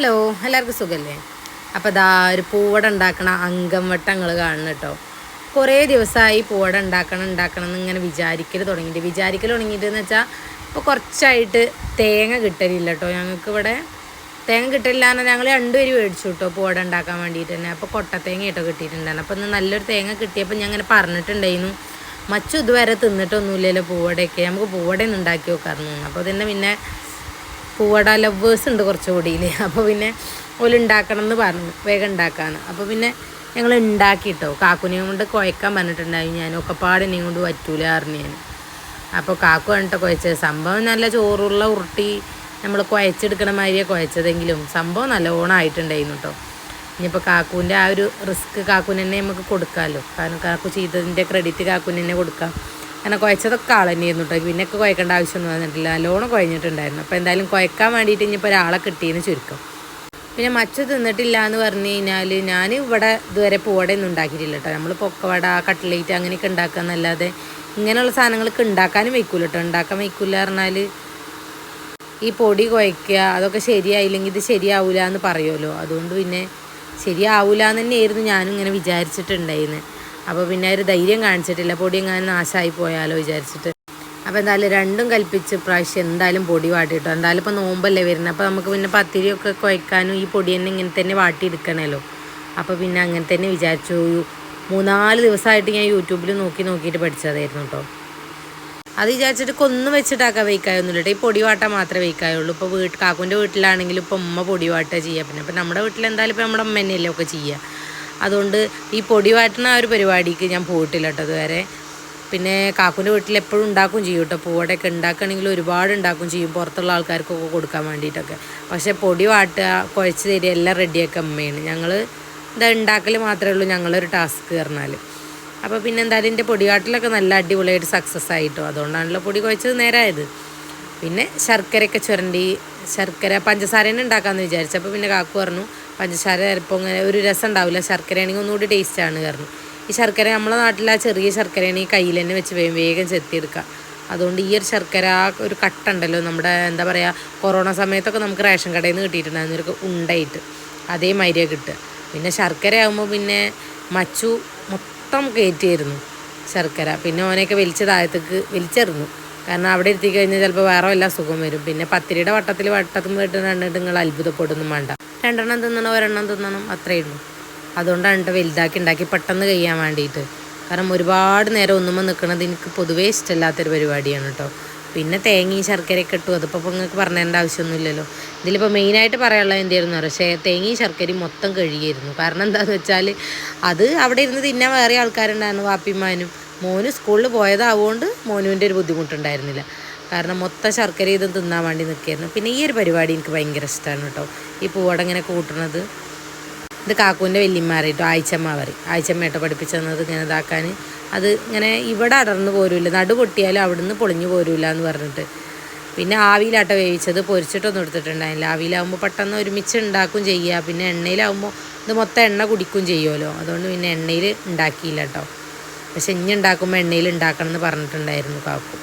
Hello എല്ലാവർക്കും സുഖമല്ലേ അപ്പോൾ ദാ ഒരു പൂവട ഉണ്ടാക്കണ അംഗം വട്ടങ്ങൾ കാണണം കേട്ടോ കുറേ ദിവസമായി പൂവട ഉണ്ടാക്കണം ഉണ്ടാക്കണം എന്ന് ഇങ്ങനെ വിചാരിക്കൽ തുടങ്ങിയിട്ട്. വിചാരിക്കൽ തുടങ്ങിയിട്ടെന്ന് വെച്ചാൽ ഇപ്പോൾ കുറച്ചായിട്ട് തേങ്ങ കിട്ടലില്ല കേട്ടോ ഞങ്ങൾക്ക് ഇവിടെ തേങ്ങ കിട്ടില്ല എന്നാൽ ഞങ്ങൾ രണ്ടുപേരും മേടിച്ചു കേട്ടോ പൂവട ഉണ്ടാക്കാൻ വേണ്ടിയിട്ട് തന്നെ. അപ്പോൾ കൊട്ടത്തേങ്ങ കേട്ടോ കിട്ടിയിട്ടുണ്ടായിരുന്നു. അപ്പോൾ ഇന്ന് നല്ലൊരു തേങ്ങ കിട്ടിയപ്പോൾ ഞാൻ അങ്ങനെ പറഞ്ഞിട്ടുണ്ടായിരുന്നു. മച്ചു ഇതുവരെ തിന്നിട്ടൊന്നുമില്ലല്ലോ പൂവടയൊക്കെ. നമുക്ക് പൂവടയൊന്നും ഉണ്ടാക്കി നോക്കാറുണ്ട് അപ്പോൾ തന്നെ പിന്നെ പൂവട ലവേഴ്സ് ഉണ്ട് കുറച്ചുകൂടിയിൽ അപ്പോൾ പിന്നെ ഓൽ ഉണ്ടാക്കണം എന്ന് പറഞ്ഞു. വേഗം ഉണ്ടാക്കാന്ന്. അപ്പോൾ പിന്നെ ഞങ്ങൾ ഉണ്ടാക്കിയിട്ടോ കാക്കുനെയും കൊണ്ട് കുഴക്കാൻ പറഞ്ഞിട്ടുണ്ടായി. ഞാൻ ഒക്കെപ്പാടിനെയും കൊണ്ട് പറ്റൂല അറിഞ്ഞു ഞാൻ. അപ്പോൾ കാക്കു കണ്ടിട്ട് കുഴച്ചത് സംഭവം നല്ല ചോറുള്ള ഉരുട്ടി നമ്മൾ കുഴച്ചെടുക്കണ മാതിരിയാണ് കുഴച്ചതെങ്കിലും സംഭവം നല്ലോണം ആയിട്ടുണ്ടായിരുന്നു കേട്ടോ ഇനിയിപ്പോൾ കാക്കുവിന്റെ ആ ഒരു റിസ്ക് കാക്കുവിന് തന്നെ നമുക്ക് കൊടുക്കാമല്ലോ കാരണം കാക്കു ചെയ്തതിന്റെ ക്രെഡിറ്റ് കാക്കുവിന് തന്നെ കൊടുക്കാം. കാരണം കുഴച്ചതൊക്കെ ആൾ തന്നെയായിരുന്നു കേട്ടോ പിന്നെയൊക്കെ കുഴക്കേണ്ട ആവശ്യമൊന്നും വന്നിട്ടില്ല. നല്ലോണം കുഴഞ്ഞിട്ടുണ്ടായിരുന്നു. അപ്പോൾ എന്തായാലും കുഴക്കാൻ വേണ്ടിയിട്ട് ഇനിയിപ്പോൾ ഒരാളെ കിട്ടിയെന്ന് ചുരുക്കം. പിന്നെ മച്ച തിന്നിട്ടില്ല എന്ന് പറഞ്ഞു കഴിഞ്ഞാൽ ഞാൻ ഇവിടെ ഇതുവരെ പൂവടയൊന്നും ഉണ്ടാക്കിയിട്ടില്ല കേട്ടോ നമ്മൾ പൊക്കവട കട്ട്ലേറ്റ് അങ്ങനെയൊക്കെ ഉണ്ടാക്കുക എന്നല്ലാതെ ഇങ്ങനെയുള്ള സാധനങ്ങളൊക്കെ ഉണ്ടാക്കാനും വയ്ക്കൂല കേട്ടോ ഉണ്ടാക്കാൻ വയ്ക്കില്ല പറഞ്ഞാൽ ഈ പൊടി കുഴയ്ക്കുക അതൊക്കെ ശരിയായില്ലെങ്കിൽ ഇത് ശരിയാവില്ല എന്ന് പറയുമല്ലോ. അതുകൊണ്ട് പിന്നെ ശരിയാവില്ല എന്ന് തന്നെയായിരുന്നു ഞാനും ഇങ്ങനെ വിചാരിച്ചിട്ടുണ്ടായിരുന്നു. അപ്പോൾ പിന്നെ ഒരു ധൈര്യം കാണിച്ചിട്ടില്ല. പൊടി എങ്ങനെ നാശമായി പോയാലോ വിചാരിച്ചിട്ട്. അപ്പോൾ എന്തായാലും രണ്ടും കൽപ്പിച്ച് പ്രാവശ്യം എന്തായാലും പൊടി വാട്ടിയിട്ടോ എന്തായാലും ഇപ്പോൾ നോമ്പല്ലേ വരുന്നത്. അപ്പോൾ നമുക്ക് പിന്നെ പത്തിരിയൊക്കെ കുഴക്കാനും ഈ പൊടി തന്നെ ഇങ്ങനെ തന്നെ വാട്ടിയെടുക്കണമല്ലോ അപ്പോൾ പിന്നെ അങ്ങനെ തന്നെ വിചാരിച്ചു. മൂന്നാൽ ദിവസമായിട്ട് ഞാൻ യൂട്യൂബിൽ നോക്കി നോക്കിയിട്ട് പഠിച്ചതായിരുന്നു കേട്ടോ അത് വിചാരിച്ചിട്ട് കൊന്നു വെച്ചിട്ടാക്കാൻ വെയ്ക്കായൊന്നുമില്ല കേട്ടോ ഈ പൊടി വാട്ടാൻ മാത്രമേ വെയ്ക്കായുള്ളൂ. ഇപ്പോൾ വീട്ട് കാക്കുന്റെ വീട്ടിലാണെങ്കിലും ഇപ്പോൾ ഉമ്മ പൊടി വാട്ടുക ചെയ്യുക പിന്നെ അപ്പോൾ നമ്മുടെ വീട്ടിൽ എന്തായാലും ഇപ്പോൾ നമ്മുടെ അമ്മ തന്നെയല്ലേ ഒക്കെ ചെയ്യുക അതുകൊണ്ട് ഈ പൊടി വാട്ടുന്ന ആ ഒരു പരിപാടിക്ക് ഞാൻ പോയിട്ടില്ല കേട്ടോ ഇതുവരെ. പിന്നെ കാക്കുന്റെ വീട്ടിൽ എപ്പോഴും ഉണ്ടാക്കും ചെയ്യും കേട്ടോ. പൂവടയൊക്കെ ഉണ്ടാക്കുകയാണെങ്കിൽ ഒരുപാട് ഉണ്ടാക്കും ചെയ്യും. പുറത്തുള്ള ആൾക്കാർക്കൊക്കെ കൊടുക്കാൻ വേണ്ടിയിട്ടൊക്കെ. പക്ഷേ പൊടി വാട്ടുക കുഴച്ച് തരിക എല്ലാം റെഡിയാക്കുക അമ്മയാണ്. ഞങ്ങൾ ഇതാ ഉണ്ടാക്കൽ മാത്രമേ ഉള്ളൂ. ഞങ്ങളൊരു ടാസ്ക് പറഞ്ഞാൽ അപ്പോൾ പിന്നെ എന്തായാലും എന്റെ പൊടികാട്ടിലൊക്കെ നല്ല അടിപൊളിയായിട്ട് സക്സസ് ആയിട്ടോ. അതുകൊണ്ടാണല്ലോ പൊടി കുഴച്ചത് നേരായത്. പിന്നെ ശർക്കരയൊക്കെ ചുരണ്ടി ശർക്കര പഞ്ചസാരേനെ ഉണ്ടാക്കാമെന്ന് വിചാരിച്ചു. അപ്പോൾ പിന്നെ കാക്കു പറഞ്ഞു പഞ്ചസാര ചിലപ്പോൾ ഇങ്ങനെ ഒരു രസം ഉണ്ടാവില്ല. ശർക്കരയാണെങ്കിൽ ഒന്നുകൂടി ടേസ്റ്റാണ് കാരണം. ഈ ശർക്കര നമ്മളെ നാട്ടിൽ ആ ചെറിയ ശർക്കരയാണ് ഈ കയ്യിൽ തന്നെ വെച്ച് വേഗം വേഗം ചെത്തിയെടുക്കുക. അതുകൊണ്ട് ഈ ഒരു ശർക്കര ഒരു കട്ടുണ്ടല്ലോ നമ്മുടെ എന്താ പറയുക കൊറോണ സമയത്തൊക്കെ നമുക്ക് റേഷൻ കടയിൽ നിന്ന് കിട്ടിയിട്ടുണ്ടായിരുന്നു ഒരു ഉണ്ടായിട്ട് അതേ അതേമാതിരിയാണ് കിട്ടുക. പിന്നെ ശർക്കര ആകുമ്പോൾ പിന്നെ മച്ചു മൊത്തം കയറ്റിയായിരുന്നു ശർക്കര. പിന്നെ ഓനെയൊക്കെ വലിച്ച താഴത്തേക്ക് വലിച്ചെറിഞ്ഞു. കാരണം അവിടെ എത്തി കഴിഞ്ഞാൽ ചിലപ്പോൾ വേറെ വല്ല സുഖം വരും. പിന്നെ പത്തിരിയുടെ വട്ടത്തിൽ വട്ടത്തും വീട്ടിൽ കണ്ടിട്ട് നിങ്ങൾ അത്ഭുതപ്പെടുന്നു വേണ്ട. രണ്ടെണ്ണം തിന്നണം ഒരെണ്ണം തിന്നണം അത്രേ ഉള്ളൂ. അതുകൊണ്ടാണ് വലുതാക്കി ഉണ്ടാക്കി പെട്ടെന്ന് കഴിയാൻ വേണ്ടിയിട്ട്. കാരണം ഒരുപാട് നേരം ഒന്നുമ്പോൾ നിൽക്കുന്നത് എനിക്ക് പൊതുവേ ഇഷ്ടമില്ലാത്തൊരു പരിപാടിയാണ് കേട്ടോ. പിന്നെ തേങ്ങയും ശർക്കരയൊക്കെ ഇട്ടു. അതിപ്പോൾ നിങ്ങൾക്ക് പറഞ്ഞതിന്റെ ആവശ്യമൊന്നുമില്ലല്ലോ. ഇതിലിപ്പോൾ മെയിനായിട്ട് പറയാനുള്ളത് എന്തായിരുന്നു പക്ഷേ തേങ്ങയും ശർക്കരയും മൊത്തം കഴുകിയിരുന്നു. കാരണം എന്താണെന്ന് വെച്ചാൽ അത് അവിടെ ഇരുന്ന് തിന്നാൻ വേറെ ആൾക്കാരുണ്ടായിരുന്നു വാപ്പിമാനും മോന് സ്കൂളിൽ പോയതാവുകൊണ്ട് മോനുവിന്റെ ഒരു ബുദ്ധിമുട്ടുണ്ടായിരുന്നില്ല. കാരണം മൊത്തം ശർക്കര ഇതും തിന്നാൻ വേണ്ടി നിൽക്കുകയായിരുന്നു. പിന്നെ ഈ ഒരു പരിപാടി എനിക്ക് ഭയങ്കര ഇഷ്ടമാണ് കേട്ടോ. ഈ പൂവോടെ ഇങ്ങനെ കൂട്ടണത്. ഇത് കാക്കുവിന്റെ കേട്ടോ ആഴ്ചമ്മ പറയും. ആഴ്ചമ്മയായിട്ട് പഠിപ്പിച്ചു തന്നത് ഇങ്ങനെ ഇതാക്കാൻ. അത് ഇങ്ങനെ ഇവിടെ അടർന്നു പോരൂല്ല നടു പൊട്ടിയാലും അവിടുന്ന് പൊളിഞ്ഞു പോരില്ല എന്ന് പറഞ്ഞിട്ട്. പിന്നെ ആവിയിലാട്ടോ വേവിച്ചത്. പൊരിച്ചിട്ടൊന്നും എടുത്തിട്ടുണ്ടായില്ല ആവിയിലാവുമ്പോൾ പെട്ടെന്ന് ഒരുമിച്ച് ഉണ്ടാക്കും ചെയ്യുക. പിന്നെ എണ്ണയിലാവുമ്പോൾ ഇത് മൊത്തം എണ്ണ കുടിക്കും ചെയ്യുമല്ലോ. അതുകൊണ്ട് പിന്നെ എണ്ണയിൽ ഉണ്ടാക്കിയില്ല കേട്ടോ. പക്ഷെ ഇനി ഉണ്ടാക്കുമ്പോൾ എണ്ണയിൽ ഉണ്ടാക്കണം എന്ന് പറഞ്ഞിട്ടുണ്ടായിരുന്നു കാക്കു.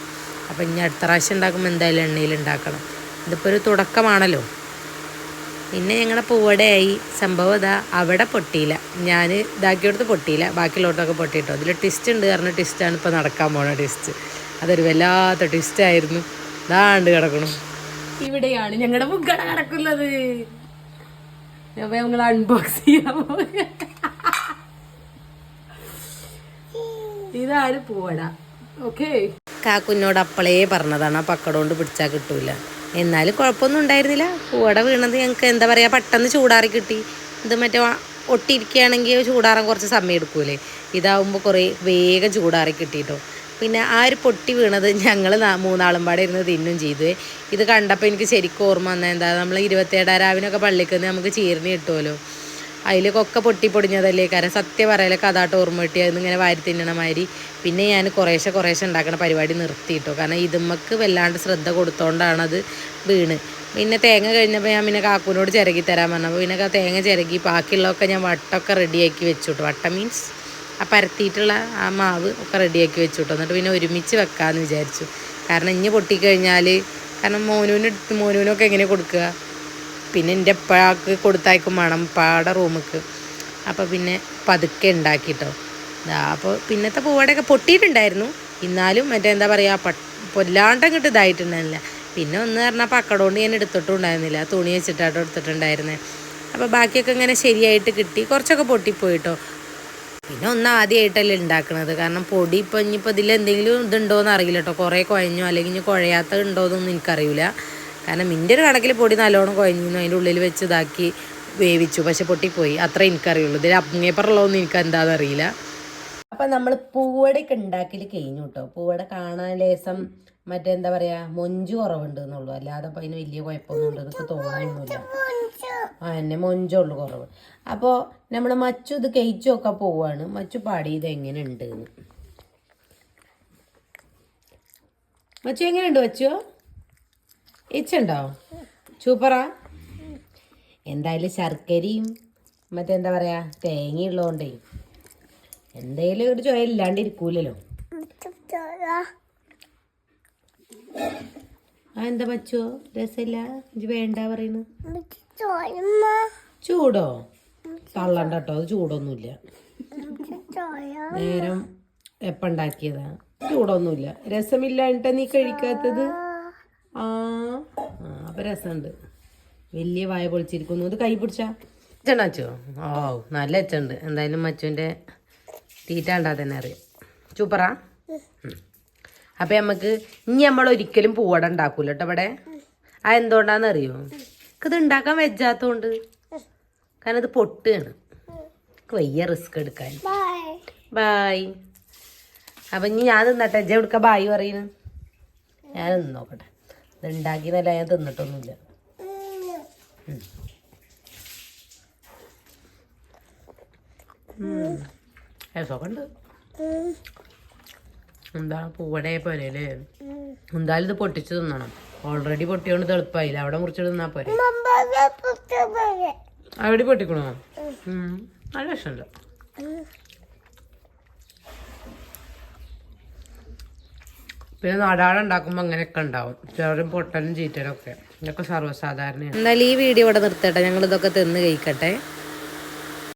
അപ്പോൾ ഇനി അടുത്ത പ്രാവശ്യം ഉണ്ടാക്കുമ്പോൾ എന്തായാലും എണ്ണയിൽ ഉണ്ടാക്കണം. ഇതിപ്പോൾ ഒരു തുടക്കമാണല്ലോ. പിന്നെ ഞങ്ങളെ പൂവടയായി. സംഭവം ഇതാ അവിടെ പൊട്ടിയില്ല. ഞാൻ ഇതാക്കിയെടുത്ത് പൊട്ടിയില്ല. ബാക്കിയുള്ളവർക്കൊക്കെ പൊട്ടിയിട്ടോ. അതിൽ ട്വിസ്റ്റ് ഉണ്ട് കാരണം ട്വിസ്റ്റാണ് ഇപ്പോൾ നടക്കാൻ പോണ ട്വിസ്റ്റ് അതൊരു വല്ലാത്ത ട്വിസ്റ്റ് ആയിരുന്നു. ഇതാണ്ട് കിടക്കണം. ഇവിടെയാണ് ഞങ്ങളുടെ മുഖം കിടക്കുന്നത് ഞങ്ങൾ അൺബോക്സ് ചെയ്യാൻ പോകുക ഇതാണ് പോവടാ ഓക്കെ കാക്കുന്നോട് അപ്പളേ പറഞ്ഞതാണ് ആ പക്കട കൊണ്ട് പിടിച്ചാൽ കിട്ടൂല. എന്നാലും കുഴപ്പമൊന്നും ഉണ്ടായിരുന്നില്ല. പൂവട വീണത് ഞങ്ങൾക്ക് എന്താ പറയുക പെട്ടെന്ന് ചൂടാറി കിട്ടി. ഇത് മറ്റേ ഒട്ടിയിരിക്കുകയാണെങ്കിൽ ചൂടാറാൻ കുറച്ച് സമയം എടുക്കൂലേ. ഇതാവുമ്പോൾ കുറേ വേഗം ചൂടാറി കിട്ടിയിട്ടോ പിന്നെ ആ ഒരു പൊട്ടി വീണത് ഞങ്ങൾ മൂന്നാളും പാടെ ഇരുന്ന് തിന്നും ചെയ്തു. ഇത് കണ്ടപ്പോൾ എനിക്ക് ശരിക്കും ഓർമ്മ വന്നത് എന്താ നമ്മൾ ഇരുപത്തേഴാം രാവിനൊക്കെ പള്ളിക്ക് നമുക്ക് ചീർണി കിട്ടുമല്ലോ അതിൽ കൊക്ക പൊട്ടി പൊടിഞ്ഞതല്ലേ? കാരണം സത്യം പറയലെ കഥാട്ട് ഓർമ്മ കിട്ടി. അതിങ്ങനെ വാരി തിന്നണ മാതിരി. പിന്നെ ഞാൻ കുറേശ്ശെ കുറേശ്ശെ ഉണ്ടാക്കണ പരിപാടി നിർത്തിയിട്ടോ. കാരണം ഇതുമ്മക്ക് വല്ലാണ്ട് ശ്രദ്ധ കൊടുത്തോണ്ടാണത് വീണ്. പിന്നെ തേങ്ങ കഴിഞ്ഞപ്പോൾ ഞാൻ പിന്നെ കാക്കൂനോട് ചിരകി തരാൻ പറഞ്ഞപ്പോൾ പിന്നെ തേങ്ങ ചിരകി ബാക്കിയുള്ളതൊക്കെ ഞാൻ വട്ടമൊക്കെ റെഡിയാക്കി വെച്ചു കേട്ടോ വട്ടം മീൻസ് ആ പരത്തിയിട്ടുള്ള ആ മാവ് ഒക്കെ റെഡിയാക്കി വെച്ചു കേട്ടോ എന്നിട്ട് പിന്നെ ഒരുമിച്ച് വെക്കാമെന്ന് വിചാരിച്ചു. കാരണം ഇനി പൊട്ടിക്കഴിഞ്ഞാൽ കാരണം മോനുവിനെടുത്ത് മോനുവിനൊക്കെ എങ്ങനെ കൊടുക്കുക? പിന്നെ എന്റെ ഉപ്പാക്ക് കൊടുത്തയക്കും വേണം പാടെ റൂമിക്ക്. അപ്പോൾ പിന്നെ പതുക്കെ ഉണ്ടാക്കിട്ടോ. അപ്പോൾ പിന്നത്തെ പൂവടയൊക്കെ പൊട്ടിയിട്ടുണ്ടായിരുന്നു. എന്നാലും മറ്റേ എന്താ പറയുക പട്ട് പൊല്ലാണ്ട് ഇതായിട്ടുണ്ടായിരുന്നില്ല. പിന്നെ ഒന്ന് പറഞ്ഞാൽ പക്കടോണ്ട് ഞാൻ എടുത്തിട്ടും ഉണ്ടായിരുന്നില്ല. തുണി വെച്ചിട്ടാട്ടോ എടുത്തിട്ടുണ്ടായിരുന്നത് അപ്പോൾ ബാക്കിയൊക്കെ ഇങ്ങനെ ശരിയായിട്ട് കിട്ടി. കുറച്ചൊക്കെ പൊട്ടിപ്പോയിട്ടോ. പിന്നെ ഒന്ന് ആദ്യമായിട്ടല്ലേ ഉണ്ടാക്കുന്നത് കാരണം പൊടി ഇപ്പം ഇനിയിപ്പോൾ ഇതിൽ എന്തെങ്കിലും ഇതുണ്ടോയെന്ന് അറിയില്ല കേട്ടോ കുറേ കുഴഞ്ഞോ അല്ലെങ്കിൽ ഇനി കുഴയാത്ത ഉണ്ടോയെന്നൊന്നും എനിക്കറിയില്ല കാരണം മിന്റെ ഒരു കണക്കിൽ പൊടി നല്ലോണം കുഴഞ്ഞു അതിന്റെ ഉള്ളിൽ വെച്ച് ഇതാക്കി വേവിച്ചു പക്ഷെ പൊട്ടിപ്പോയി. അത്ര എനിക്കറിയുള്ളൂ. ഇതിൽ അങ്ങേപ്പറുള്ളതൊന്നും എനിക്ക് എന്താണെന്ന് അറിയില്ല അപ്പം നമ്മൾ പൂവടയൊക്കെ ഉണ്ടാക്കൽ കഴിഞ്ഞു കേട്ടോ പൂവട കാണാൻ ലേസം മറ്റേ എന്താ പറയുക മൊഞ്ച് കുറവുണ്ട് എന്നുള്ളൂ അല്ലാതെ അപ്പം അതിന് വലിയ കുഴപ്പമൊന്നും ഉണ്ട് എന്നൊക്കെ തോന്നുന്നില്ല. ആ എന്നെ മൊഞ്ചുള്ളൂ കുറവ്. അപ്പോൾ നമ്മൾ മച്ചു ഇത് കഴിച്ചൊക്കെ പോവാണ്. മച്ചു പാടി ഇത് എങ്ങനെ ഉണ്ട് മച്ചു എങ്ങനെയുണ്ട് മച്ചു? ഇച്ചുണ്ടോ? ചൂപ്പറ എന്തായാലും ശർക്കരയും മറ്റെന്താ പറയാ തേങ്ങയുള്ളതുകൊണ്ടേ എന്തേലും ഒരു ചോയ ഇല്ലാണ്ട് ഇരിക്കൂലല്ലോ ആ എന്താ പച്ചോ രസമില്ല ഇത് വേണ്ട പറയുന്നു ചൂടോ? തള്ളണ്ട അത് ചൂടൊന്നുമില്ല. നേരം എപ്പുണ്ടാക്കിയതാ? ചൂടൊന്നുമില്ല. രസമില്ലാണ്ട് നീ കഴിക്കാത്തത്? അപ്പൊ രസമുണ്ട്. വലിയ വായ പൊളിച്ചിരിക്കുന്നു. ഇത് കൈ പിടിച്ചാ. അച്ചോ? ഓ നല്ല അച്ഛണ്ട് എന്തായാലും മച്ചുവിന്റെ തീറ്റ ഉണ്ടാ തന്നെ അറിയാം. ചൂപ്പറ. അപ്പൊ നമുക്ക് ഇനി നമ്മൾ ഒരിക്കലും പൂവട ഉണ്ടാക്കൂല ഇവിടെ. ആ എന്തുകൊണ്ടാന്ന് അറിയോ? ഇത് ഉണ്ടാക്കാൻ വെജാത്തോണ്ട് കാരണം ഇത് പൊട്ടുകയാണ് വലിയ റിസ്ക് എടുക്കാൻ. ബായ് അപ്പൊ ഇനി ഞാൻ തിന്നട്ടെ. എജ്ജ എടുക്ക ബായ് പറയുന്നു ഞാൻ നോക്കട്ടെ. ഇത് ഉണ്ടാക്കിയതല്ല ഞാൻ തിന്നിട്ടൊന്നുമില്ല. രസമൊക്കെ ഉണ്ട് എന്താ പൂവടയെ പോലെ അല്ലേ? എന്തായാലും ഇത് പൊട്ടിച്ച് തിന്നണം. ഓൾറെഡി പൊട്ടിയോണ്ട് തെളുപ്പായില്ല? അവിടെ മുറിച്ച് തിന്നാ പോരെ. അവിടെ പൊട്ടിക്കണോ. നല്ല രസമുണ്ട്. പിന്നെ നാടാട് ഉണ്ടാക്കുമ്പോൾ അങ്ങനെയൊക്കെ ഉണ്ടാവും. ചെറും പൊട്ടലും ചീറ്റലും ഒക്കെ ഇതൊക്കെ സർവസാധാരണയാണ്. എന്നാലും ഈ വീഡിയോ ഇവിടെ നിർത്തട്ടെ. ഞങ്ങൾ ഇതൊക്കെ തിന്ന് കഴിക്കട്ടെ.